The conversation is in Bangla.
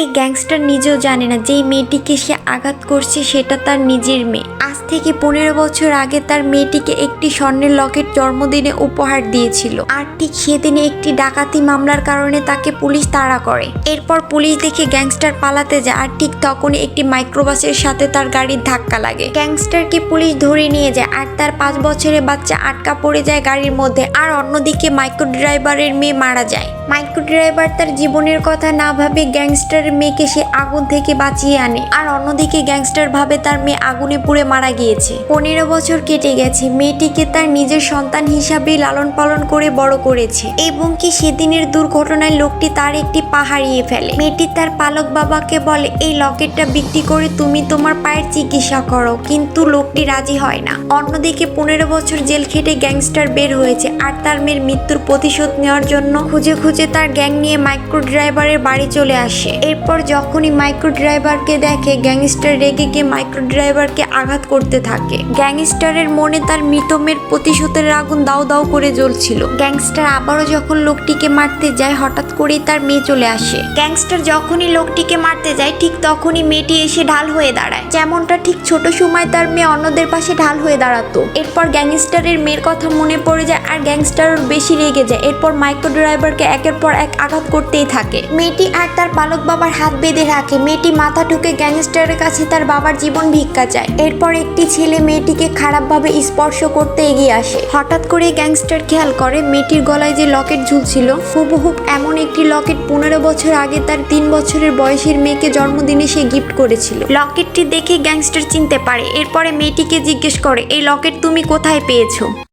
এই গ্যাংস্টার নিজেও জানে না যেই মেয়েটিকে সে আঘাত করছে সেটা তার নিজের মেয়ে। আজ থেকে পনেরো বছর আগে তার মেয়েটিকে একটি স্বর্ণের লকেট জন্মদিনে উপহার দিয়েছিল। আর ঠিক সেদিনে একটি ডাকাতি মামলার কারণে তাকে পুলিশ তাড়া করে। এরপর পুলিশ দেখে গ্যাংস্টার পালাতে যায় আর ঠিক তখনই একটি মাইক্রোবাসের সাথে তার গাড়ির ধাক্কা লাগে। গ্যাংস্টারকে পুলিশ ধরে নিয়ে যায় আর তার পাঁচ বছরের বাচ্চা আটকা পড়ে যায় গাড়ির মধ্যে। আর অন্যদিকে মাইক্রো ড্রাইভারের মেয়ে মারা যায়। মাইক্রো ড্রাইভার তার জীবনের কথা না ভাবে গ্যাংস্টারের মেয়েকে সে আগুন থেকে বাঁচিয়ে আনে। আর অন্যদিকে গ্যাংস্টার ভাবে তার মেয়ে আগুনে পুড়ে মারা গিয়েছে। পনেরো বছর কেটে গেছে। মেয়েটিকে তার নিজের সন্তান হিসাবে লালন পালন করে বড় করেছে। এবং কি সেদিনের দুর্ঘটনায় লোকটি তার একটি পা হারিয়ে ফেলে। মেয়েটি তার পালক বাবাকে বলে, এই লকেটটা বিক্রি করে তুমি তোমার পায়ের চিকিৎসা করো। কিন্তু লোকটি রাজি হয় না। অন্যদিকে পনেরো বছর জেল খেটে গ্যাংস্টার বের হয়েছে। আর তার মেয়ের মৃত্যুর প্রতিশোধ নেওয়ার জন্য খুঁজে খুঁজে তার গ্যাং নিয়ে মাইক্রো ড্রাইভারের বাড়ি চলে আসে। এরপর যখনই মাইক্রো ড্রাইভারকে দেখে, গ্যাংস্টার রেগে গিয়ে মাইক্রো ড্রাইভারকে আঘাত করতে থাকে। গ্যাংস্টারের মনে তার মৃতমের প্রতিশোধের আগুন দাও দাও করে জ্বলছিল। গ্যাংস্টার আবারও যখন লোকটিকে মারতে যায়, হঠাৎ করেই তার মেয়ে চলে আসে। গ্যাংস্টার যখনই লোকটিকে মারতে যায়, ঠিক তখনই মেয়েটি এসে ঢাল হয়ে দাঁড়ায়। যেমনটা ঠিক ছোট সময় তার মেয়ে অন্যদের পাশে ঢাল হয়ে দাঁড়াতো। এরপর গ্যাংস্টারের মেয়ের কথা মনে পড়ে যায় আর গ্যাংস্টার বেশি রেগে যায়। এরপর মাইক্রো ড্রাইভারকে একের পর এক আঘাত করতেই থাকে। মেয়েটি আর তার পালক বাবার হাত বেঁধে রাখে। মেয়েটি মাথা ঠুকে গ্যাংস্টারের কাছে তার বাবার জীবন ভিক্ষা চায়। এরপর একটি ছেলে মেয়েটিকে খারাপভাবে স্পর্শ করতে এগিয়ে আসে। হঠাৎ করে গ্যাংস্টার খেয়াল করে, মেয়েটির গলায় যে লকেট ঝুলছিল হুবহুব এমন একটি লকেট পনেরো বছর আগে তার তিন বছরের বয়সের মেয়েকে জন্মদিনে সে গিফট করেছিল। লকেটটি দেখে গ্যাংস্টার চিনতে পারে। এরপরে মেয়েটিকে জিজ্ঞেস করে, এই লকেট তুমি কোথায় পেয়েছ?